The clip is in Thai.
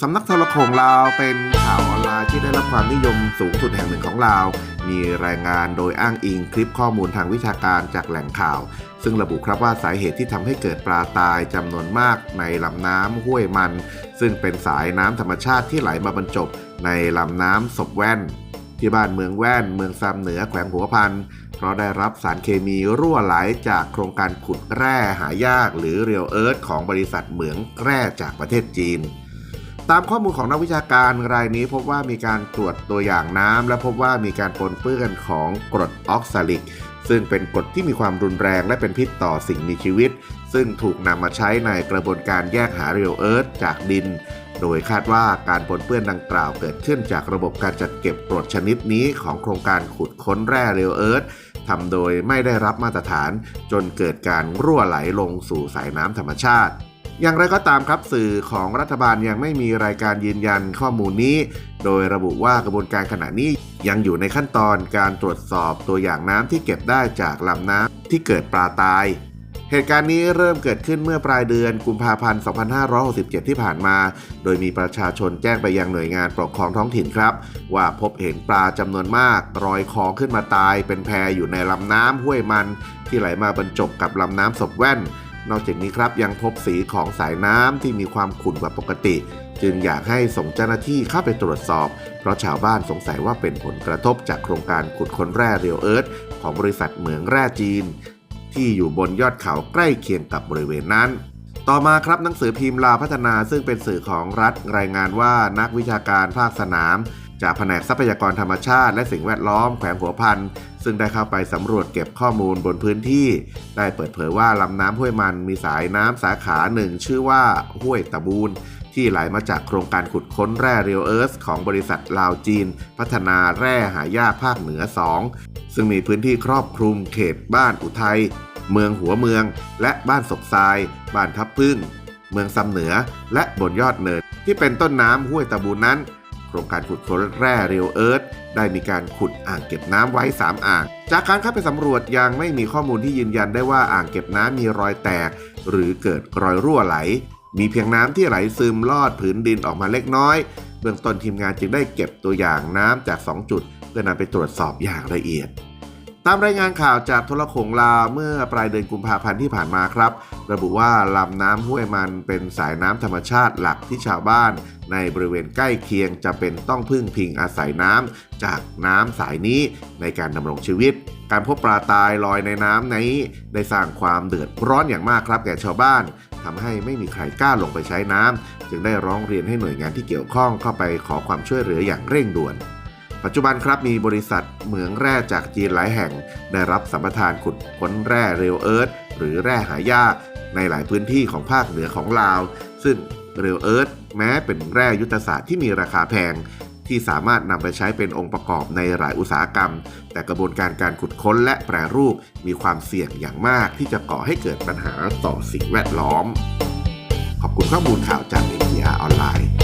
สำนักโทรโขงลาวเป็นข่าวออนไลน์ที่ได้รับความนิยมสูงสุดแห่งหนึ่งของลาว มีรายงานโดยอ้างอิงคลิปข้อมูลทางวิชาการจากแหล่งข่าว ซึ่งระบุครับว่าสาเหตุที่ทำให้เกิดปลาตายจำนวนมากในลำน้ำห้วยมัน ซึ่งเป็นสายน้ำธรรมชาติที่ไหลมาบรรจบในลำน้ำศพแว่น ที่บ้านเมืองแว่น เมืองซำเหนือแขวงหัวพันเพราะได้รับสารเคมีรั่วไหลจากโครงการขุดแร่หายากหรือเรียวเอิร์ธของบริษัทเหมืองแร่จากประเทศจีน ตามข้อมูลของนักวิชาการรายนี้พบว่ามีการตรวจตัวอย่างน้ำและพบว่ามีการปนเปื้อนของกรดออกซาลิก ซึ่งเป็นกรดที่มีความรุนแรงและเป็นพิษต่อสิ่งมีชีวิต ซึ่งถูกนำมาใช้ในกระบวนการแยกหาเรียวเอิร์ธจากดิน โดยคาดว่าการปนเปื้อนดังกล่าวเกิดขึ้นจากระบบการจัดเก็บกรดชนิดนี้ของโครงการขุดค้นแร่เรียวเอิร์ธทำโดยไม่ได้รับมาตรฐาน จนเกิดการรั่วไหลลงสู่สายน้ำธรรมชาติ อย่างไรก็ตามครับสื่อของรัฐบาลยังไม่มีรายการยืนยันข้อมูลนี้ โดยระบุว่ากระบวนการขณะนี้ยังอยู่ในขั้นตอนการตรวจสอบตัวอย่างน้ำที่เก็บได้จากลำน้ำที่เกิดปลาตาย เหตุการณ์นี้เริ่มเกิดขึ้นเมื่อปลายเดือนกุมภาพันธ์ 2567 ที่ผ่านมา โดยมีประชาชนแจ้งไปยังหน่วยงานปกครองท้องถิ่นครับ ว่าพบเห็นปลาจำนวนมากลอยคอขึ้นมาตายเป็นแพอยู่ในลำน้ำห้วยมัน ที่ไหลมาบรรจบกับลำน้ำศพแว่น นอกจากนี้ครับยังพบสีของสายน้ำที่มีความขุ่นกว่าปกติ จึงอยากให้ส่งเจ้าหน้าที่เข้าไปตรวจสอบ เพราะชาวบ้านสงสัยว่าเป็นผลกระทบจากโครงการขุดค้นแร่เรียวเอิร์ธของบริษัทเหมืองแร่จีน ที่อยู่บนยอดเขาใกล้เคียงกับบริเวณนั้นต่อมาครับหนังสือพิมพ์ลาพัฒนาซึ่งเป็นสื่อของรัฐรายงานว่านักวิชาการภาคสนาม จากแผนกทรัพยากรธรรมชาติ และสิ่งแวดล้อมแขวงหัวพัน ซึ่งได้เข้าไปสำรวจเก็บข้อมูลบนพื้นที่ ได้เปิดเผยว่าลำน้ำห้วยมันมีสายน้ำสาขาหนึ่งชื่อว่าห้วยตะบูนที่ไหลมาจากโครงการขุดค้นแร่เรียวเอิร์ธของบริษัทลาวจีน พัฒนาแร่หายากภาคเหนือ 2 ซึ่งมีพื้นที่ครอบคลุมเขตบ้านอุทัย เมืองหัวเมือง และบ้านศกทราย บ้านทับพึ่ง เมืองซำเหนือ และบนยอดเนินที่เป็นต้นน้ำห้วยตะบูนนั้น รงการขุดค้นแร่เรียวเอิร์ธได้มีการขุดอ่างเก็บน้ำไว้ 3 อ่าง จากการเข้าไปสำรวจยังไม่มีข้อมูลที่ยืนยันได้ว่าอ่างเก็บน้ำมีรอยแตก หรือเกิดรอยรั่วไหล มีเพียงน้ำที่ไหลซึมลอดผืนดินออกมาเล็กน้อย เบื้องต้นทีมงานจึงได้เก็บตัวอย่างน้ำจาก 2 จุด เพื่อนำไปตรวจสอบอย่างละเอียด ตามรายงานข่าวจากโทรโขงลาวเมื่อปลายเดือนกุมภาพันธ์ที่ผ่านมาครับ ระบุว่าลำน้ำห้วยมันเป็นสายน้ำธรรมชาติหลักที่ชาวบ้าน ในบริเวณใกล้เคียงจะเป็นต้องพึ่งพิงอาศัยน้ำจากน้ำสายนี้ในการดำรงชีวิต การพบปลาตายลอยในน้ำนี้ได้สร้างความเดือดร้อนอย่างมากครับ แก่ชาวบ้านทำให้ไม่มีใครกล้าลงไปใช้น้ำจึงได้ร้องเรียนให้หน่วยงานที่เกี่ยวข้องเข้าไปขอความช่วยเหลืออย่างเร่งด่วน ปัจจุบันครับมีบริษัทเหมืองแร่จากจีนหลายแห่ง ได้รับสัมปทานขุดค้นแร่เรลเอิร์ธหรือแร่หายากในหลายพื้นที่ของภาคเหนือของลาว ซึ่งเรลเอิร์ธแม้เป็นแร่ยุทธศาสตร์ที่มีราคาแพง ที่สามารถนำไปใช้เป็นองค์ประกอบในหลายอุตสาหกรรม แต่กระบวนการการขุดค้นและแปรรูปมีความเสี่ยงอย่างมากที่จะก่อให้เกิดปัญหาต่อสิ่งแวดล้อม ขอบคุณข้อมูลข่าวจาก NTR ออนไลน์